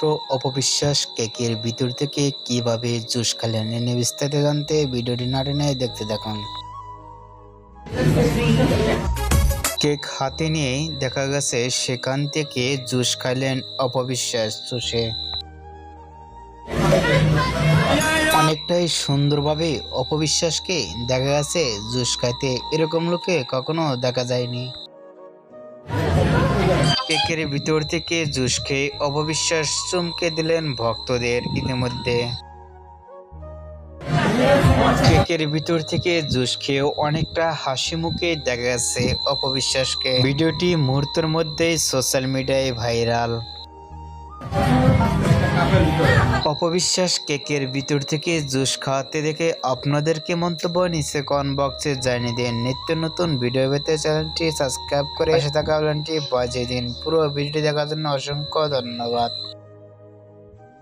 একমাত্র অপবিশ্বাস কেকের ভিতর থেকে কীভাবে জুস খালেন এনে বিস্তারিত জানতে ভিডিওটি না টেনে দেখতে দেখুন কেক হাতে নিয়েই দেখা গেছে সেখান থেকে জুস খাইলেন অপবিশ্বাস চুষে অনেকটাই সুন্দরভাবে অপবিশ্বাসকে দেখা গেছে জুস খাইতে এরকম লোকে কখনো দেখা যায়নি। কেকের ভিতর থেকে জুস খেয়ে অপবিশ্বাস চমকে দিলেন ভক্তদের ইতিমধ্যে। কেকের ভিতর থেকে জুস খেয়েও অনেকটা হাসি মুখে দেখা গেছে অপবিশ্বাসকে। ভিডিওটি মুহূর্তের মধ্যেই সোশ্যাল মিডিয়ায় ভাইরাল। অপবিশ্বাস কেকের ভিতর থেকে জুস খাওয়াতে দেখে আপনাদেরকে মন্তব্য নিচে কমেন্ট বক্সে জানিয়ে দিন। নিত্য নতুন ভিডিও পেতে চ্যানেলটি সাবস্ক্রাইব করে থাকা চ্যানেলটি বাজিয়ে দিন। পুরো ভিডিওটি দেখার জন্য অসংখ্য ধন্যবাদ।